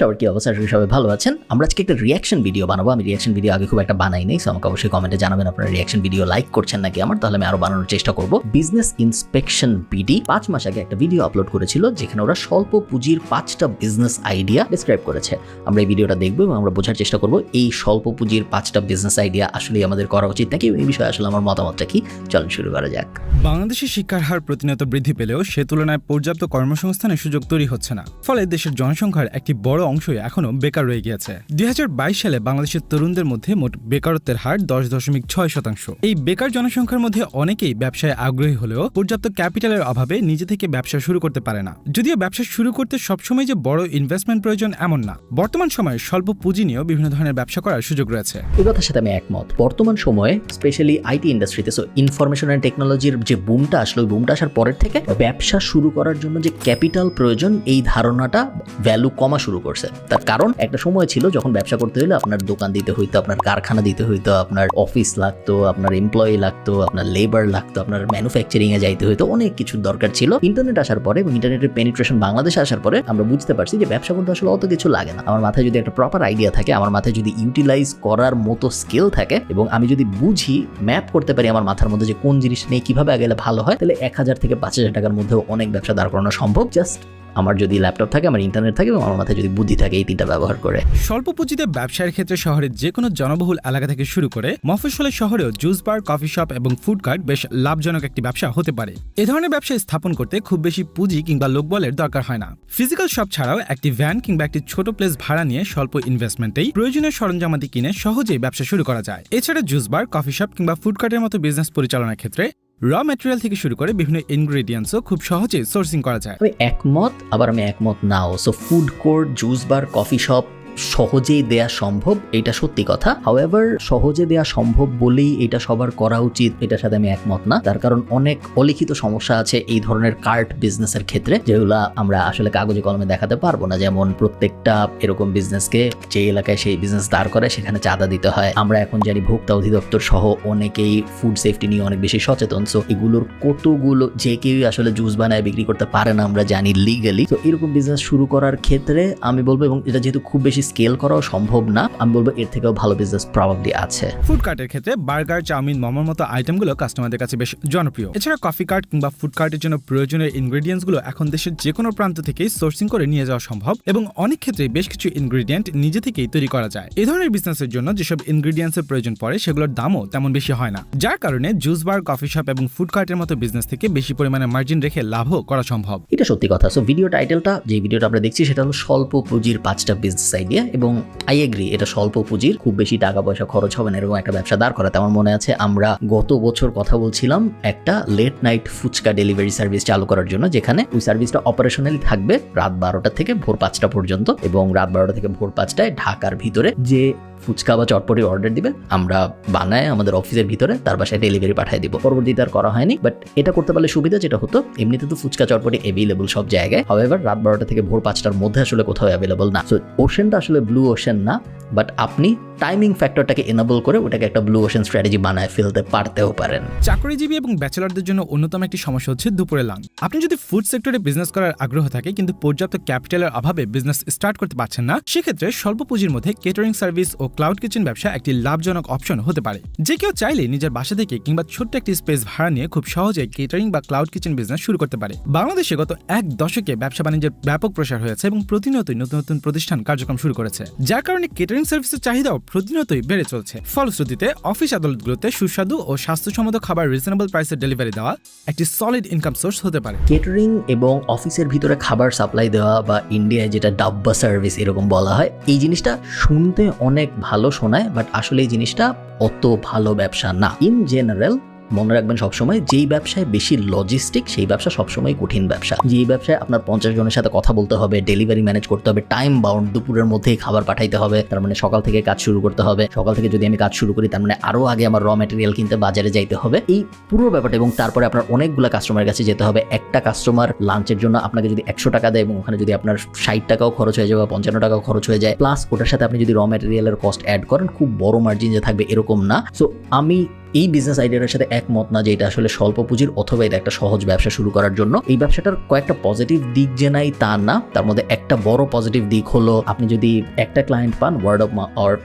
সবার কি অবস্থা? করি সবাই ভালো আছেন। আমরা আজকে একটা রিয়াকশন ভিডিও বানাবো। আমি রিয়াকশন ভিডিও আগে খুব একটা বানাই নাই সো আমাকে অবশ্যই কমেন্টে জানাবেন আপনারা রিয়াকশন ভিডিও লাইক করছেন নাকি আমার, তাহলে আমি আরও বানানোর চেষ্টা করব। বিজনেস ইন্সপেকশন বিডি পাঁচ মাস আগে একটা ভিডিও আপলোড করেছিল, যেখানে ওরা স্বল্প পুঁজির পাঁচটা বিজনেস আইডিয়া ডিসক্রাইব করেছে। আমরা এই ভিডিওটা দেখব এবং আমরা বোঝার চেষ্টা করব, এই স্বল্প পুঁজির পাঁচটা বিজনেস আইডিয়া আসলে আমাদের করা উচিত নাকি? এই বিষয়ে আসলে আমার মতামতটা কি? চলুন শুরু করা যাক। বাংলাদেশের শিক্ষার হার প্রতিনিয়ত বৃদ্ধি পেলেও সে তুলনায় পর্যাপ্ত কর্মসংস্থানের সুযোগ তৈরি হচ্ছে না। ফলে দেশের জনসংখ্যার একটি বড় অংশই এখনও বেকার রয়ে গিয়েছে। দুই হাজার বাইশ সালে বাংলাদেশের তরুণদের মধ্যে মোট বেকারত্বের হার দশ দশমিক ছয় শতাংশ। এই বেকার জনসংখ্যার মধ্যে অনেকেই ব্যবসায় আগ্রহী হলেও পর্যাপ্ত ক্যাপিটালের অভাবে নিজে থেকে ব্যবসা শুরু করতে পারে না। যদিও ব্যবসা শুরু করতে সবসময় যে বড় ইনভেস্টমেন্ট প্রয়োজন এমন না। বর্তমান সময়ে স্বল্প পুঁজি নিয়েও বিভিন্ন ধরনের ব্যবসা করার সুযোগ রয়েছে। কথার সাথে আমি একমত। বর্তমান সময়ে স্পেশালি আইটি ইন্ডাস্ট্রিতে সো ইনফরমেশন অ্যান্ড টেকনোলজির যে বুমটা আসলো, ওই বুমটা আসার পরের থেকে ব্যবসা শুরু করার জন্য যে ক্যাপিটাল প্রয়োজন, এই ধারণাটা ভ্যালু কমা শুরু করছে। তার কারণ একটা সময় ছিল যখন ব্যবসা করতে হলে আপনার দোকান দিতে হইতো, আপনার কারখানা দিতে হইতো, আপনার অফিস লাগতো, আপনার এমপ্লয়ি লাগতো, আপনার লেবার লাগতো, আপনার ম্যানুফ্যাকচারিং এ যাইতে হইতো, অনেক কিছুর দরকার ছিল। ইন্টারনেট আসার পরে এবং ইন্টারনেটের পেনিট্রেশন বাংলাদেশে আসার পরে আমরা বুঝতে পারছি যে ব্যবসা করতে আসলে অত কিছু লাগে না। আমার মাথায় যদি একটা প্রপার আইডিয়া থাকে, আমার মাথায় যদি ইউটিলাইজ করার মতো স্কিল থাকে এবং আমি যদি বুঝি ম্যাপ করতে পারি আমার মাথার মধ্যে যে কোন জিনিস নেই কীভাবে গেলে ভালো হয়, তাহলে এক হাজার থেকে পাঁচ হাজার টাকার মধ্যেও অনেক ব্যবসা দাঁড় করানো সম্ভব। জাস্ট আমার যদি ল্যাপটপ থাকে, আমার ইন্টারনেট থাকে এবং আমার মাথায় যদি বুদ্ধি থাকে, এই তিনটা ব্যবহার করে। স্বল্প পুঁজিতে ব্যবসায়ের ক্ষেত্রে শহরের যে কোনো জনবহুল এলাকা থেকে শুরু করে মফস্বলের শহরেও জুস বার, কফি শপ এবং ফুড কার্ট বেশ লাভজনক একটি ব্যবসা হতে পারে। এ ধরনের ব্যবসা স্থাপন করতে খুব বেশি পুঁজি কিংবা লোকবলের দরকার হয় না। ফিজিক্যাল শপ ছাড়াও একটি ভ্যান কিংবা একটি ছোট প্লেস ভাড়া নিয়ে স্বল্প ইনভেস্টমেন্টেই প্রয়োজনীয় সরঞ্জামাদি কিনে সহজেই ব্যবসা শুরু করা যায়। এছাড়া জুস বার, কফি শপ কিংবা ফুড কার্টের মতো বিজনেস পরিচালনার ক্ষেত্রে র ম্যাটেরিয়াল থেকে শুরু করে বিভিন্ন ইনগ্রেডিয়েন্টসও খুব সহজে সোর্সিং করা যায়। আমি একমত, আবার আমি একমত নাও। So food court juice bar coffee shop সহজেই দেয়া সম্ভব, এটা সত্যি কথা। হাওয়েভার সহজে দেয়া সম্ভব বলেই এটা সবার করা উচিত, এটার সাথে আমি একমত না। তার কারণ অনেক অলিখিত সমস্যা আছে এই ধরনের কার্ট বিজনেসের ক্ষেত্রে, যেগুলা আমরা আসলে কাগজে কলমে দেখাতে পারব না। যেমন প্রত্যেকটা এরকম বিজনেসকে যে এলাকায় সেই বিজনেস দাঁড় করে, সেখানে চাঁদা দিতে হয়। আমরা এখন জানি ভোক্তা অধিদপ্তর সহ অনেকেই ফুড সেফটি নিয়ে অনেক বেশি সচেতন। সো এগুলোর কতগুলো যে কেউ আসলে জুস বানায়, বিক্রি করতে পারে না, আমরা জানি লিগালি তো এরকম বিজনেস শুরু করার ক্ষেত্রে আমি বলব, এবং এটা যেহেতু খুব বেশি স্কেল করাও সম্ভব না। আমি বলব এর থেকেও ভালো বিজনেস প্রবাবলি আছে। ফুড কার্টের ক্ষেত্রে বার্গার চাউমিন মোমোর মতো আইটেমগুলো কাস্টমারদের কাছে বেশ জনপ্রিয়। এছাড়া কফি কার্ট কিংবা ফুড কার্টের জন্য প্রয়োজনীয় ইনগ্রেডিয়েন্টসগুলো এখন দেশের যে কোনো প্রান্ত থেকেই সোর্সিং করে নিয়ে যাওয়া সম্ভব এবং অনেক ক্ষেত্রে বেশ কিছু ইনগ্রেডিয়েন্ট নিজে থেকেই তৈরি করা যায়। এই ধরনের বিজনেসের জন্য যেসব ইনগ্রেডিয়েন্টসের প্রয়োজন পড়ে সেগুলোর দামও তেমন বেশি হয় না। যার কারণে জুস বার কফি শপ এবং ফুড কার্টের মতো বিজনেস থেকে বেশি পরিমাণে মার্জিন রেখে লাভও করা সম্ভব। এটা সত্যি কথা। সো ভিডিও টাইটেলটা যে ভিডিওটা আমরা দেখছি সেটা হলো স্বল্প পুঁজির পাঁচটা বিজনেস আইডিয়া এবং আই এগ্রি এটা স্বল্প পুঁজির, খুব বেশি টাকা পয়সা খরচ হবে না, এরকম একটা ব্যবসা দাঁড় করাতে আমার মনে আছে, আমরা গত বছর কথা বলছিলাম একটা late night fuchka delivery service চালু করার জন্য, যেখানে ওই সার্ভিসটা অপারেশনালি থাকবে রাত বারোটা থেকে ভোর পাঁচটা পর্যন্ত, এবং রাত বারোটা থেকে ভোর পাঁচটায় ঢাকার ভিতরে যে ফুচকা বা চটপটি অর্ডার দিবে, আমরা বানায় আমাদের অফিসের ভিতরে, তার বাসায় ডেলিভারি পাঠিয়ে দিব। পরবর্তীতে আর করা হয়নি বাট এটা করতে পারলে সুবিধা যেটা হতো, এমনিতে তো ফুচকা, চটপটি অ্যাভেলেবল সব জায়গায়। হাওয়েভার রাত বারোটা থেকে ভোর পাঁচটার মধ্যে আসলে কোথাও অ্যাভেলেবল না। সো ওশেনটা আসলে ব্লু ওশেন না বাট আপনি টাইমিং ফ্যাক্টরটাকে এনাবল করে ওটাকে একটা ব্লু ওশন স্ট্র্যাটেজি বানায় ফেলতে পারতেও পারেন। চাকরিজীবী এবং ব্যাচেলারদের জন্য অন্যতম একটি সমস্যা হচ্ছে দুপুরে লাঞ্চ আপনি যদি ফুড সেক্টরে বিজনেস করার আগ্রহ থাকে, কিন্তু পর্যাপ্ত ক্যাপিটালের অভাবে বিজনেস স্টার্ট করতে পারছেন না, সেক্ষেত্রে স্বল্প পুঁজির মধ্যে কেটারিং সার্ভিস ও ক্লাউড কিচেন ব্যবসা একটি লাভজনক অপশন হতে পারে। যে কেউ চাইলে নিজের বাসা থেকে কিংবা ছোট্ট একটি স্পেস ভাড়া নিয়ে খুব সহজে কেটারিং বা ক্লাউড কিচেন বিজনেস শুরু করতে পারে। বাংলাদেশে গত এক দশকে ব্যবসা বাণিজ্যের ব্যাপক প্রসার হয়েছে এবং প্রতিনিয়তই নতুন নতুন প্রতিষ্ঠান কার্যক্রম শুরু করেছে। যার কারণে কেটারিং সার্ভিসের চাহিদাও প্রতিনিয়তই বেড়ে চলছে। ফলশ্রুতিতে, অফিস আদালতগুলোতে সুস্বাদু ও স্বাস্থ্যসম্মত খাবার রিজনেবল প্রাইসে ডেলিভারি দেওয়া একটি সলিড ইনকাম সোর্স হতে পারে। কেটারিং এবং অফিসের ভিতরে খাবার সাপ্লাই দেওয়া বা ইন্ডিয়ায় যেটা ডাব্বা সার্ভিস এরকম বলা হয়, এই জিনিসটা শুনতে অনেক ভালো শোনায় বাট আসলে এই জিনিসটা অত ভালো ব্যবসা না। ইন জেনারেল মনে রাখবেন সবসময়, যেই ব্যবসায় বেশি লজিস্টিক সেই ব্যবসা সবসময় কঠিন ব্যবসা। যেই ব্যবসায় আপনার পঞ্চাশ জনের সাথে কথা বলতে হবে ডেলিভারি ম্যানেজ করতে হবে টাইম বাউন্ড দুপুরের মধ্যেই খাবার পাঠাইতে হবে, তার মানে সকাল থেকে কাজ শুরু করতে হবে। সকাল থেকে যদি আমি কাজ শুরু করি, তার মানে আরও আগে আমার র ম্যাটেরিয়াল কিনতে বাজারে যাইতে হবে। এই পুরো ব্যাপারটা এবং তারপরে আপনার অনেকগুলো কাস্টমারের কাছে যেতে হবে। একটা কাস্টমার লাঞ্চের জন্য আপনাকে যদি একশো টাকা দেয় এবং ওখানে যদি আপনার ষাট টাকাও খরচ হয়ে যায় বা পঞ্চান্ন টাকাও খরচ হয়ে যায় প্লাস ওটার সাথে আপনি যদি র ম্যাটেরিয়ালের কস্ট অ্যাড করেন, খুব বড় মার্জিন যে থাকবে, এরকম না। সো আমি এই বিজনেস আইডিয়াটার সাথে একমত না যে এটা আসলে স্বল্প পুঁজির অথবা এটা একটা সহজ ব্যবসা শুরু করার জন্য। এই ব্যবসাটার কয়েকটা পজিটিভ দিক যে নাই তা না। তার মধ্যে একটা বড় পজিটিভ দিক হলো, আপনি যদি একটা ক্লায়েন্ট পান ওয়ার্ড অফ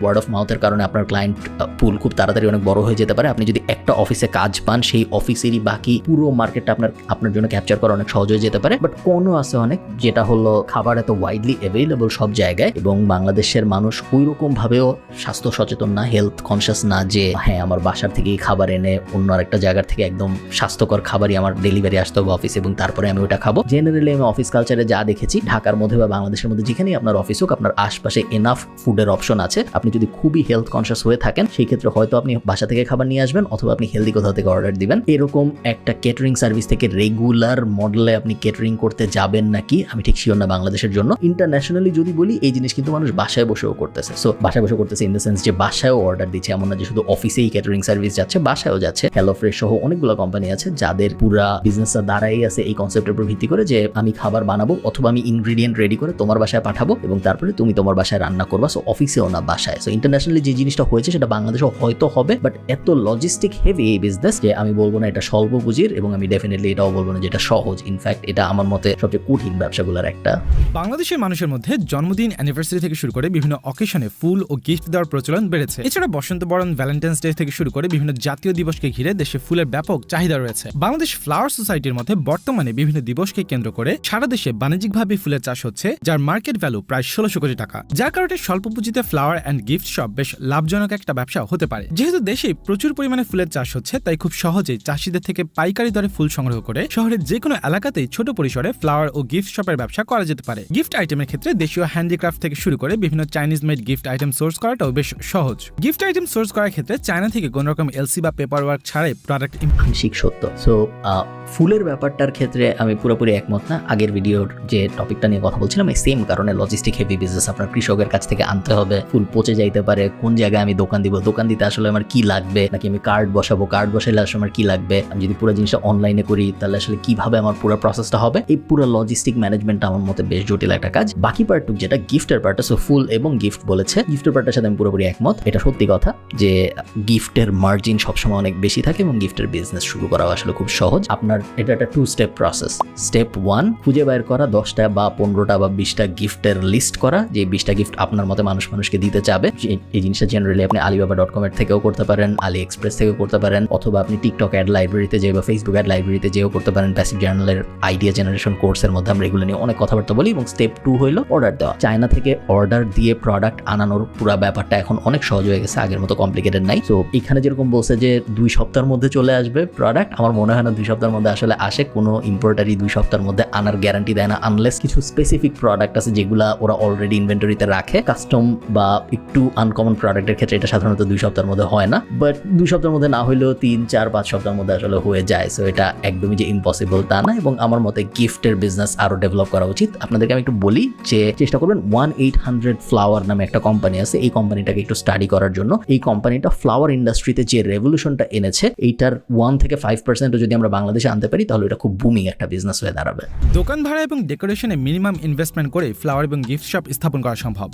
ওয়ার্ড অফ মাউথের কারণে আপনার ক্লায়েন্ট পুল খুব তাড়াতাড়ি অনেক বড় হয়ে যেতে পারে। আপনি যদি একটা অফিসে কাজ পান, সেই অফিসেরই বাকি পুরো মার্কেটটা আপনার আপনার জন্য ক্যাপচার করা অনেক সহজ হয়ে যেতে পারে। বাট কোনো আছে অনেক, যেটা হলো খাবার এত ওয়াইডলি অ্যাভেলেবল সব জায়গায় এবং বাংলাদেশের মানুষ ওই রকম ভাবেও স্বাস্থ্য সচেতন না হেলথ কনসিয়াস না যে হ্যাঁ আমার বাসার থেকেই খাবার এনে অন্য আরেকটা জায়গার থেকে একদম স্বাস্থ্যকর খাবারই আমার ডেলিভারি আসতে হবে অফিস এবং তারপরে আমি ওটা খাব। জেনারেলি আমি অফিস কালচারে যা দেখেছি, ঢাকার মধ্যে বা বাংলাদেশের মধ্যে যেখানেই আপনার অফিস হোক, আপনার আশপাশে এনাফ ফুডের অপশন আছে। আপনি যদি খুবই হেলথ কনসিয়াস হয়ে থাকেন, সেই ক্ষেত্রে হয়তো আপনি বাসা থেকে খাবার নিয়ে আসবেন অথবা আপনি হেলদি কোথাও থেকে অর্ডার দিবেন। এরকম একটা কেটারিং সার্ভিস থেকে রেগুলার মডেলে আপনি কেটারিং করতে যাবেন নাকি, আমি ঠিক শিওর না বাংলাদেশের জন্য। ইন্টারন্যাশনালি যদি বলি, এই জিনিস কিন্তু মানুষ বাসায় বসেও করতেছে। সো বাসায় বসে করতেছে ইন দ্য সেন্স যে বাসায়ও অর্ডার দিচ্ছে, এমন না যে শুধু অফিসেই ক্যাটারিং সার্ভিস যাচ্ছে, বাসায়ও যাচ্ছে। হ্যালো ফ্রেশ সহ অনেকগুলো কোম্পানি আছে যাদের পুরা বিজনেসটা দাঁড়াই আছে এই কনসেপ্টের উপর ভিত্তি করে যে আমি খাবার বানাবো অথবা আমি ইনগ্রিডিয়েন্ট রেডি করে তোমার বাসায় পাঠাবো এবং তারপরে তুমি তোমার বাসায় রান্না করবা। সো অফিসেও না, বাসায়। সো ইন্টারন্যাশনালি যে জিনিসটা হয়েছে সেটা বাংলাদেশেও হয়তো হবে বাট এত লজিস্টিক হেভি এই বিজনেস যে আমি বলব না এটা স্বল্প পুঁজির এবং আমি ডেফিনেটলি এটাও বলব না যে এটা সহজ। ইনফ্যাক্ট এটা আমার মতে সবচেয়ে কঠিন ব্যবসাগুলোর একটা। বাংলাদেশের মানুষের মধ্যে জন্মদিন অ্যানিভার্সারি থেকে শুরু করে বিভিন্ন অকেশনে ফুল ও গিফট দেওয়ার প্রচলন বেড়েছে। এছাড়া বসন্ত বরণ ভ্যালেন্টাইন্স ডে থেকে শুরু করে বিভিন্ন জাতীয় দিবসকে ঘিরে দেশে ফুলের ব্যাপক চাহিদা রয়েছে। বাংলাদেশ ফ্লাওয়ার সোসাইটির মধ্যে বর্তমানে বিভিন্ন দিবসকে কেন্দ্র করে সারা দেশে বাণিজ্যিকভাবে ফুলের চাষ হচ্ছে, যার মার্কেট ভ্যালু প্রায় ষোলোশো কোটি টাকা। যার কারণে স্বল্প পুঁজিতে ফ্লাওয়ার অ্যান্ড গিফট শপ বেশ লাভজনক একটা ব্যবসা হতে পারে। যেহেতু দেশে প্রচুর পরিমাণে ফুলের চাষ হচ্ছে, তাই খুব সহজেই চাষিদের থেকে পাইকারি দরে ফুল সংগ্রহ করে শহরের যে কোনো এলাকাতেই ছোট পরিসরে ফ্লাওয়ার ও গিফট শপের ব্যবসা করা যেতে পারে। গিফট আইটেমের ক্ষেত্রে দেশীয় হ্যান্ডিক্রাফট থেকে শুরু করে বিভিন্ন Chinese made gift item source করাটাও বেশ সহজ। গিফট আইটেম সোর্স করার ক্ষেত্রে চায়না থেকে কোনো রকম এলসি বা পেপার ওয়ার্ক ছাড়াই প্রোডাক্ট আংশিক সত্য। সো ফুলের ব্যাপারটার ক্ষেত্রে আমি পুরোপুরি একমত না। আগের ভিডিওর যে টপিকটা নিয়ে কথা বলছিলাম, এই সেম কারণে লজিস্টিক হেভি বিজনেস আপনার কৃষকের কাছ থেকে আনতে হবে। ফুল পচে যাইতে পারে, কোন জায়গায় আমি দোকান দিব, দোকান দিতে আসলে আমার কি লাগবে, নাকি আমি কার্ড বসাবো কার্ড বসাইলে আসলে আমার কি লাগবে? আমি যদি পুরো জিনিসটা অনলাইনে করি, তাহলে আসলে কীভাবে আমার পুরো প্রসেসটা হবে? এই পুরো লজিস্টিক ম্যানেজমেন্টটা আমার মতে বেশ জটিল একটা কাজ। বাকি পার্টটুক যেটা গিফটের পার্টটা সো ফুল এবং গিফট বলেছে। গিফটের পার্টটার সাথে আমি পুরোপুরি একমত। এটা সত্যি কথা যে গিফটের মার্জিন সবসময় অনেক বেশি থাকে এবং গিফটের বিজনেস শুরু করা আসলে খুব সহজ। আপনার এটা একটা two step process step one খুঁজে বের করা দশটা বা পনেরোটা বা বিশটা গিফটের লিস্ট করা। যে বিশটা গিফট আপনার মতে মানুষ মানুষকে দিতে চাবে, যে- এই জিনিসটা জেনারেলি আপনি আলিবাবা ডট কমের থেকেও করতে পারেন আলি এক্সপ্রেস থেকেও করতে পারেন, অথবা আপনি টিকটক অ্যাড লাইব্রেরিতে যেয়ে বা ফেসবুক অ্যাড লাইব্রেরিতে যেও করতে পারেন। প্যাসিভ জার্নালের আইডিয়া জেনারেশন কোর্সের মধ্যে আমরা এগুলো নিয়ে অনেক কথাবার্তা বলি এবং স্টেপ টু হলো অর্ডার দেওয়া। চায়না থেকে অর্ডার দিয়ে প্রোডাক্ট আনানোর পুরো ব্যাপারটা এখন অনেক সহজ হয়ে গেছে, আগের মতো কমপ্লিকেটেড নাই। তো এখানে যেরকম বলছে যে দুই সপ্তাহের মধ্যে চলে আসবে প্রোডাক্ট আমার মনে হয় না দুই সপ্তাহের মধ্যে আসলে আসে, কোনো ইম্পোর্টারই দুই সপ্তাহের মধ্যে আনার গ্যারান্টি দেয় না আনলেস কিছু স্পেসিফিক প্রোডাক্ট আছে যেগুলা ওরা অলরেডি ইনভেন্টরিতে রাখে। কাস্টম বা একটু আনকমন প্রোডাক্টের ক্ষেত্রে এটা সাধারণত দুই সপ্তাহের মধ্যে হয় না। বাট দুই সপ্তাহের মধ্যে না হলেও তিন, চার, পাঁচ সপ্তাহের মধ্যে আসলে হয়ে যায়। সো এটা একদমই যে ইম্পসিবল তা না এবং আমার মতে গিফটের বিজনেস আরও ডেভেলপ করা উচিত। আপনাদেরকে আমি একটু বলি যে চেষ্টা করবেন ওয়ান এইট হান্ড্রেড ফ্লাওয়ার নামে একটা কোম্পানি আছে। এই কোম্পানিটাকে একটু স্টাডি করার জন্য। এই কোম্পানিটা ফ্লাওয়ার ইন্ডাস্ট্রিতে যে রেভলিউশনটা এনেছে, এইটার ওয়ান থেকে ফাইভ পার্সেন্টও যদি আমরা বাংলাদেশে আনতে পারি, তাহলে এটা খুব বুমিং একটা বিজনেস হয়ে দাঁড়াবে। দোকান ভাড়া এবং ডেকোরেশনে মিনিমাম ইনভেস্টমেন্ট করে ফ্লাওয়ার এবং গিফট শপ স্থাপন করা সম্ভব।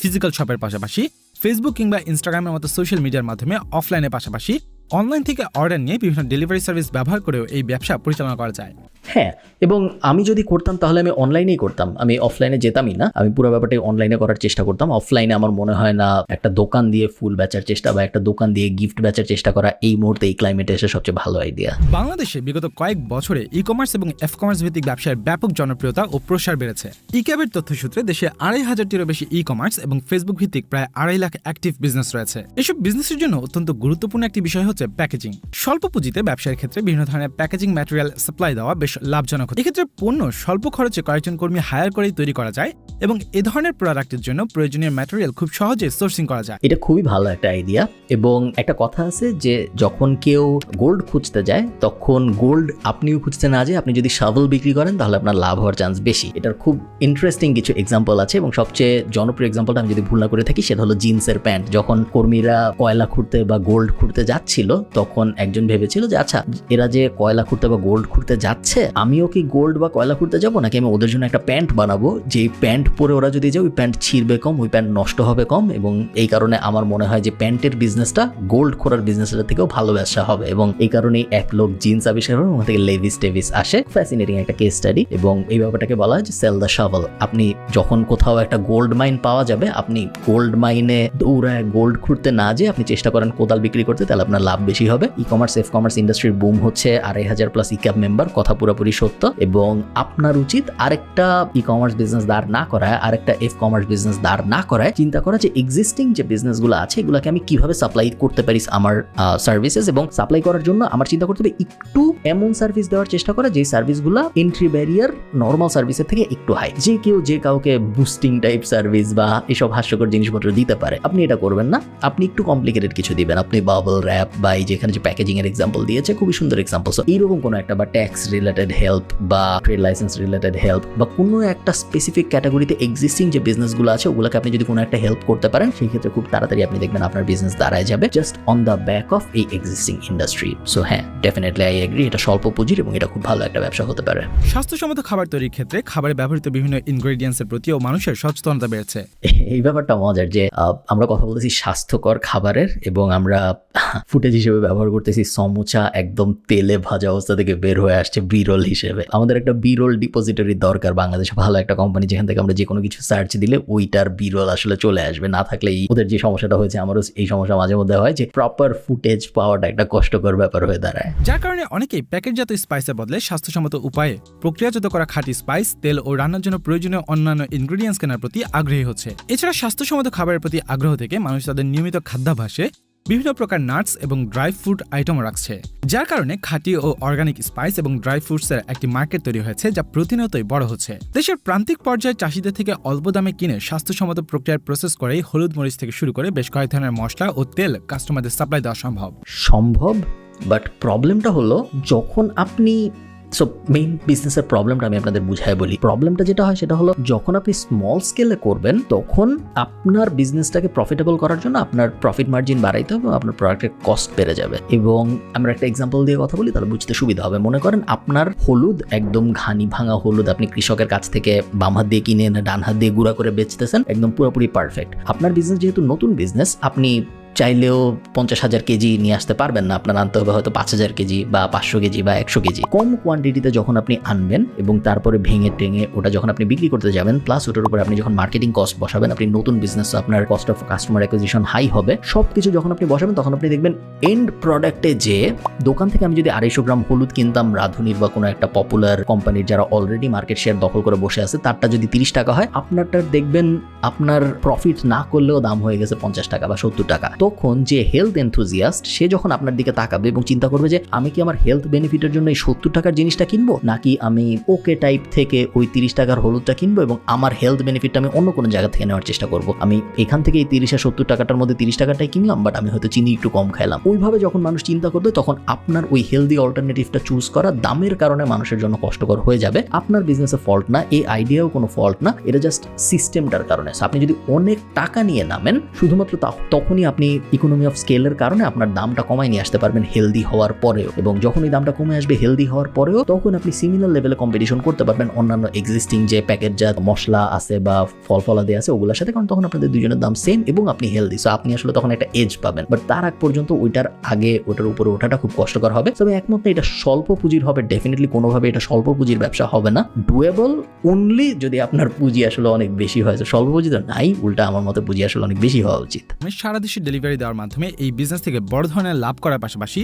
ফিজিক্যাল শপের পাশাপাশি ফেসবুক কিংবা ইনস্টাগ্রামের মতো সোশ্যাল মিডিয়ার মাধ্যমে অফলাইনের পাশাপাশি অনলাইন থেকে অর্ডার নিয়ে বিভিন্ন ডেলিভারি সার্ভিস ব্যবহার করেও এই ব্যবসা পরিচালনা করা যায়। হ্যাঁ এবং আমি যদি করতাম তাহলে আমি অনলাইনেই করতাম। আমি অফলাইনে যেতামই না। আমি পুরো ব্যাপারটাই অনলাইনে করার চেষ্টা করতাম। অফলাইনে আমার মনে হয় না একটা দোকান দিয়ে ফুল বেচার চেষ্টা বা একটা দোকান দিয়ে গিফট বেচার চেষ্টা করা এই মুহূর্তে এই ক্লাইমেটে এসে সবচেয়ে ভালো আইডিয়া বাংলাদেশে বিগত কয়েক বছরে ই কমার্স এবং এফ কমার্স ভিত্তিক ব্যবসার ব্যাপক জনপ্রিয়তা ও প্রসার বেড়েছে। ই ক্যাবের তথ্যসূত্রে দেশে আড়াই হাজারটিরও বেশি ই কমার্স এবং ফেসবুক ভিত্তিক প্রায় আড়াই লাখ অ্যাক্টিভ বিজনেস রয়েছে। এসব বিজনেসের জন্য অত্যন্ত গুরুত্বপূর্ণ একটি বিষয় হচ্ছে প্যাকেজিং স্বল্প পুঁজিতে ব্যবসার ক্ষেত্রে বিভিন্ন ধরনের প্যাকেজিং ম্যাটেরিয়াল সাপ্লাই দেওয়া বেশ লাভজনক এক্ষেত্রে পণ্য স্বল্প খরচে কয়েকজন কর্মী হায়ার করেই তৈরি করা যায় এবং এ ধরনের প্রোডাক্টের জন্য প্রয়োজনীয় ম্যাটেরিয়াল খুব সহজে সোর্সিং করা যায়। এটা খুবই ভালো একটা আইডিয়া এবং একটা কথা আছে যে যখন কেউ গোল্ড খুঁজতে যায়, তখন গোল্ড আপনিও খুঁজতে না যে আপনি যদি শাবল বিক্রি করেন, তাহলে আপনার লাভ হওয়ার চান্স বেশি। এটার খুব ইন্টারেস্টিং কিছু এক্সাম্পল আছে এবং সবচেয়ে জনপ্রিয় এক্সাম্পলটা আমি যদি ভুল না করে থাকি, সেটা হলো জিন্সের প্যান্ট যখন কর্মীরা কয়লা খুঁড়তে বা গোল্ড খুঁড়তে যাচ্ছিল ছিল, তখন একজন ভেবেছিল যে আচ্ছা এরা যে কয়লা খুঁড়তে বা গোল্ড খুঁড়তে যাচ্ছে, আমিও কি গোল্ড বা কয়লা খুঁড়তে যাব? নাকি আমি ওদের জন্য একটা প্যান্ট বানাবো? যে প্যান্ট পরে ওরা যদি যায়, ওই প্যান্ট ছিঁড়বে কম, ওই প্যান্ট নষ্ট হবে কম, এবং এই কারণে আমার মনে হয় যে প্যান্টের বিজনেসটা গোল্ড খোরার বিজনেসের থেকেও ভালো ব্যবসা হবে। এবং এই কারণেই এক লোক জিন্স আবিষ্কার করে ওখান থেকে লেভিস টেভিস আসে। ফ্যাসিনেটিং একটা কেস স্টাডি এবং এই ব্যাপারটাকে বলা হয় যে সেল দ্য শাবল আপনি যখন কোথাও একটা গোল্ড মাইন পাওয়া যাবে, আপনি গোল্ড মাইনে দৌড়ায় গোল্ড খুঁড়তে না যে আপনি চেষ্টা করেন কোদাল বিক্রি করতে, তাহলে আপনার লাভ বেশি হবে। ই কমার্স এফ কমার্স ইন্ডাস্ট্রির বুম হচ্ছে আড়াই হাজার প্লাস ইক্যাপ মেম্বার কথা পুরোপুরি সত্য। এবং আপনার উচিত আরেকটা ই কমার্স বিজনেস দাঁড় না করায়, আরেকটা এফ কমার্স বিজনেস দাঁড় না করায়, চিন্তা করা যে এক্সিস্টিং যে বিজনেসগুলো আছে, এগুলোকে আমি কীভাবে সাপ্লাই করতে পারি আমার সার্ভিসেস এবং সাপ্লাই করার জন্য আমার চিন্তা করতে হবে একটু এমন সার্ভিস দেওয়ার চেষ্টা করা যে সার্ভিসগুলো এন্ট্রি ব্যারিয়ার নর্মাল সার্ভিসের থেকে একটু হাই যে কেউ যে কাউকে বুস্টিং টাইপ সার্ভিস বা এসব হাস্যকর জিনিসপত্র দিতে পারে, আপনি এটা করবেন না। আপনি একটু কমপ্লিকেটেড কিছু দিবেন। আপনি বাবল র্যাপ বা এই যেখানে যে প্যাকেজিং এর এক্সাম্পল দিয়েছে খুবই সুন্দর এক্সাম্পল সো এইরকম কোনো একটা বা ট্যাক্স রিলেটেড হেল্প বা ট্রেড লাইসেন্স রিলেটেড হেল্প বা কোনো একটা স্পেসিফিক ক্যাটাগরিতে এক্সিস্টিং যে বিজনেসগুলো আছে ওগুলোকে আপনি যদি কোনো একটা হেল্প করতে পারেন সেই ক্ষেত্রে খুব তাড়াতাড়ি আপনি দেখবেন আপনার বিজনেস দাঁড়ায় যাবে just on the back of এই এক্সিস্টিং ইন্ডাস্ট্রি সো হ্যাঁ ডেফিনেটলি আই এগ্রি এটা স্বল্প পুঁজির এবং এটা খুব ভালো একটা ব্যবসা হতে পারে। স্বাস্থ্যসম্মত খাবার তৈরির ক্ষেত্রে খাবারে ব্যবহৃত বিভিন্ন ইনগ্রেডিয়েন্টসের প্রতিও মানুষের সচেতনতা বেড়েছে। এই ব্যাপারটা মজার যে আমরা কথা বলতেছি স্বাস্থ্যকর খাবারের এবং আমরা ফুটেজ হিসেবে ব্যবহার করতেছি, সমুচা একদম তেলে ভাজা অবস্থা থেকে বের হয়ে আসছে বিরল হিসেবে। আমাদের একটা বিরল ডিপোজিটরি দরকার বাংলাদেশে, ভালো একটা কোম্পানি যেখান থেকে আমরা যে কোনো কিছু সার্চ দিলে ওইটার বিরল আসলে চলে আসবে। না থাকলে এই ওদের যে সমস্যাটা হয়েছে, আমারও এই সমস্যা মাঝে মধ্যে হয় যে প্রপার ফুটেজ পাওয়াটা একটা কষ্টকর ব্যাপার হয়ে দাঁড়ায়। যার কারণে অনেকেই প্যাকেটজাত স্পাইসের বদলে স্বাস্থ্যসম্মত উপায়ে প্রক্রিয়াজাত করা খাঁটি স্পাইস তেল ও রান্নার জন্য প্রয়োজনীয় অন্যান্য ইনগ্রেডিয়েন্টস কেনার প্রতি আগ্রহী হচ্ছে। এছাড়া স্বাস্থ্যসম্মত খাবারের প্রতি আগ্রহ থেকে মানুষ তাদের নিয়মিত খাদ্যাভ্যাসে বিভিন্ন প্রকার নাটস এবং ড্রাই ফ্রুট আইটেমও রাখছে। যার কারণে খাঁটি ও অর্গানিক স্পাইস এবং ড্রাই ফ্রুটসের একটি মার্কেট তৈরি হয়েছে, যা প্রতিনিয়তই বড় হচ্ছে। দেশের প্রান্তিক পর্যায়ে চাষিদের থেকে অল্প দামে কিনে স্বাস্থ্যসম্মত প্রক্রিয়ার প্রসেস করেই হলুদ মরিচ থেকে শুরু করে বেশ কয়েক ধরনের মশলা ও তেল কাস্টমারদের সাপ্লাই দেওয়া সম্ভব। সম্ভব বাট প্রবলেমটা হলো যখন আপনি সো মেইন বিজনেসের প্রবলেমটা আমি আপনাদের বুঝাই বলি। প্রবলেমটা যেটা হয়, সেটা হলো যখন আপনি স্মল স্কেলে করবেন, তখন আপনার বিজনেসটাকে প্রফিটেবল করার জন্য আপনার প্রফিট মার্জিন বাড়াইতে হবে আপনার প্রোডাক্টের কস্ট বেড়ে যাবে। এবং আমরা একটা এক্সাম্পল দিয়ে কথা বলি, তাহলে বুঝতে সুবিধা হবে। মনে করেন আপনার হলুদ, একদম ঘানি ভাঙা হলুদ, আপনি কৃষকের কাছ থেকে বাম হাত দিয়ে কিনে এনে ডান হাত দিয়ে গুঁড়া করে বেচতেছেন, একদম পুরোপুরি পারফেক্ট আপনার বিজনেস যেহেতু নতুন বিজনেস আপনি চাইলেও পঞ্চাশ হাজার কেজি নিয়ে আসতে পারবেন না। আপনার আনতে হবে হয়তো পাঁচ হাজার কেজি বা পাঁচশো কেজি বা একশো কেজি। কম কোয়ান্টিটিতে যখন আপনি আনবেন এবং তারপরে ভেঙে টেঙে ওটা যখন আপনি বিক্রি করতে যাবেন প্লাস ওটার উপরে আপনি যখন মার্কেটিং কস্ট বসাবেন, আপনি নতুন বিজনেস আপনার cost of customer acquisition high হবে। সব কিছু যখন আপনি বসাবেন, তখন আপনি দেখবেন এন্ড প্রোডাক্টে যে দোকান থেকে আমি যদি আড়াইশো গ্রাম হলুদ কিনতাম, রাধুনির বা কোনো একটা পপুলার কোম্পানির যারা অলরেডি মার্কেট শেয়ার দখল করে বসে আছে, তারটা যদি তিরিশ টাকা হয় আপনারটা দেখবেন আপনার প্রফিট না করলেও দাম হয়ে গেছে পঞ্চাশ টাকা বা সত্তর টাকা। তখন যে হেলথ এনথুজিয়াস্ট সে যখন আপনার দিকে তাকাবে এবং চিন্তা করবে যে, আমি কি আমার হেলথ বেনিফিটের জন্য এই সত্তর টাকার জিনিসটা কিনবো? নাকি আমি ওকে টাইপ থেকে ওই তিরিশ টাকার হলুদটা কিনবো এবং আমার হেলথ বেনিফিটটা আমি অন্য কোনো জায়গা থেকে নেওয়ার চেষ্টা করব? আমি এখান থেকে এই তিরিশ আর সত্তর টাকাটার মধ্যে তিরিশ টাকাটাই কিনলাম বাট আমি হয়তো চিনি একটু কম খাইলাম। ওইভাবে যখন মানুষ চিন্তা করবে, তখন আপনার ওই হেলদি অল্টারনেটিভটা চুজ করা দামের কারণে মানুষের জন্য কষ্টকর হয়ে যাবে। আপনার বিজনেসে ফল্ট না, এই আইডিয়াও কোনো ফল্ট না, এটা জাস্ট সিস্টেমটার কারণে। আপনি যদি অনেক টাকা নিয়ে নামেন, শুধুমাত্র তখনই আপনি ইকোনমি অফ স্কেলের কারণে আপনার দামটা কমায় নিয়ে আসতে পারবেন হেলদি হওয়ার পরেও। এবং যখন এই দামটা কমে আসবে হেলদি হওয়ার পরেও তখন আপনি সিমিলার লেভেলে কম্পিটিশন করতে পারবেন অন্যান্য এক্সিস্টিং যে প্যাকেটজাত মশলা আছে বা ফল ফলাদি আছে, ওগুলোর সাথে। কারণ তখন আপনাদের দুজনের দাম সেম এবং আপনি হেলদি সো আপনি আসলে তখন একটা এজ পাবেন। বাট তার আগ পর্যন্ত ওইটার আগে ওটার উপরে ওঠাটা খুব কষ্টকর হবে। তবে একমত না এটা স্বল্প পুঁজির হবে ডেফিনেটলি কোনোভাবে এটা স্বল্প পুঁজির ব্যবসা হবে না। ডুয়েবল অনলি যদি আপনার পুঁজি আসলে অনেক বেশি হয়। স্বল্প পুঁজি তো নাই, উল্টা আমার মতে পুঁজি আসলে অনেক বেশি হওয়া উচিত। মানে সারা দেশে ডেলিভারি দেওয়ার মাধ্যমে এই বিজনেস থেকে বড় ধরনের লাভ করার পাশাপাশি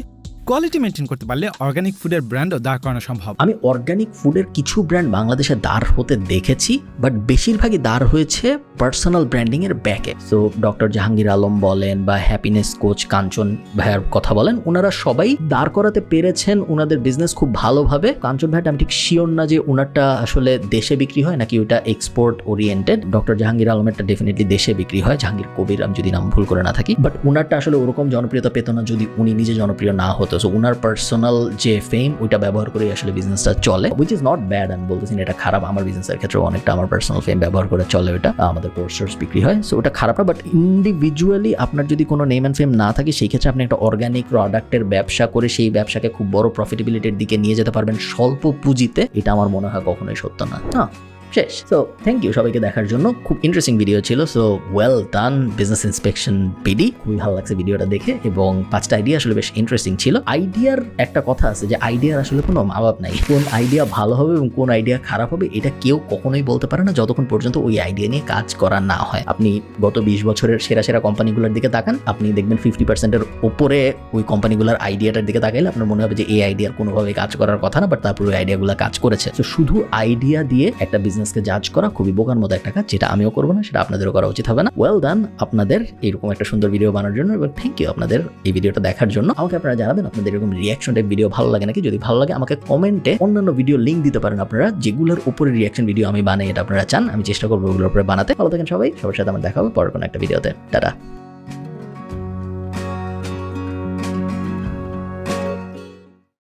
কোয়ালিটি মেনটেন করতে পারলে অর্গানিক ফুডের ব্র্যান্ডও দাঁড় করানো সম্ভব। আমি অর্গানিক ফুডের কিছু ব্র্যান্ড বাংলাদেশে দাঁড় হতে দেখেছি বাট বেশিরভাগই দাঁড় হয়েছে পার্সোনাল ব্র্যান্ডিং এর ব্যাকে সো ডক্টর জাহাঙ্গীর আলম বলেন বা হ্যাপিনেস কোচ কাঞ্চন ভাইয়ার কথা বলেন ওনারা সবাই দাঁড় করাতে পেরেছেন ওনাদের বিজনেস খুব ভালোভাবে। কাঞ্চন ভাইটা আমি ঠিক শিওর না যে ওনারটা আসলে দেশে বিক্রি হয় নাকি ওটা এক্সপোর্ট ওরিয়েন্টেড ডক্টর জাহাঙ্গীর আলমেরটা ডেফিনেটলি দেশে বিক্রি হয়, জাহাঙ্গীর কবির, আমি যদি নাম ভুল করে না থাকি। বাট ওনারটা আসলে ওরকম জনপ্রিয়তা পেত না যদি উনি নিজে জনপ্রিয় না হতো। করতো সো ওনার পার্সোনাল যে ফেম ওইটা ব্যবহার করে আসলে বিজনেসটা চলে উইচ ইজ নট ব্যাড আমি বলতেছি এটা খারাপ, আমার বিজনেসের ক্ষেত্রে অনেকটা আমার পার্সোনাল ফেম ব্যবহার করে চলে ওটা আমাদের কোর্স বিক্রি হয় সো ওটা খারাপ না বাট ইন্ডিভিজুয়ালি আপনার যদি কোনো নেম অ্যান্ড ফেম না থাকে, সেই ক্ষেত্রে আপনি একটা অর্গানিক প্রোডাক্টের ব্যবসা করে সেই ব্যবসাকে খুব বড় প্রফিটেবিলিটির দিকে নিয়ে যেতে পারবেন স্বল্প পুঁজিতে, এটা আমার মনে হয় কখনোই সত্য না। হ্যাঁ শেষ। সো থ্যাংক ইউ সবাইকে দেখার জন্য। খুব ইন্টারেস্টিং ভিডিও ছিল। So well done business inspection BD খুবই ভালো লাগছে ভিডিওটা দেখে এবং পাঁচটা আইডিয়া আসলে বেশ ইন্টারেস্টিং ছিল। আইডিয়ার একটা কথা আছে যে আইডিয়ার আসলে কোনো মা বাপ নাই। কোন আইডিয়া ভালো হবে এবং কোন আইডিয়া খারাপ হবে, এটা কেউ কখনোই বলতে পারে না যতক্ষণ পর্যন্ত ওই আইডিয়া নিয়ে কাজ করা না হয়। আপনি গত বিশ বছরের সেরা সেরা কোম্পানিগুলোর দিকে তাকান, আপনি দেখবেন ফিফটি পার্সেন্টের উপরে ওই কোম্পানিগুলোর আইডিয়াটার দিকে তাকাইলে আপনার মনে হবে যে, এই আইডিয়ার কোনোভাবে কাজ করার কথা না বাট তারপরে ওই আইডিয়াগুলো কাজ করেছে। তো শুধু আইডিয়া দিয়ে একটা বিজনেসকে জাজ করা খুবই বোকার মতো একটা কাজ, যেটা আমিও করব না, সেটা আপনাদেরও করা উচিত হবে না। ওয়েল ডান আপনাদের এরকম একটা সুন্দর ভিডিও বানানোর জন্য এবং থ্যাংক ইউ আপনাদের এই ভিডিওটা দেখার জন্য। আমাকে আপনারা জানাবেন আপনাদের এরকম রিয়াকশন টাইপ ভিডিও ভালো লাগে নাকি? যদি ভালো লাগে, আমাকে কমেন্টে অন্যান্য ভিডিও লিঙ্ক দিতে পারেন আপনারা, যেগুলোর উপরে রিয়াকশন ভিডিও আমি বানাই, এটা আপনারা চান, আমি চেষ্টা করব ওগুলোর উপরে বানাতে। ভালো থাকেন সবাই, সবার সাথে আমার দেখা হবে পরের কোনো একটা ভিডিওতে টাটা।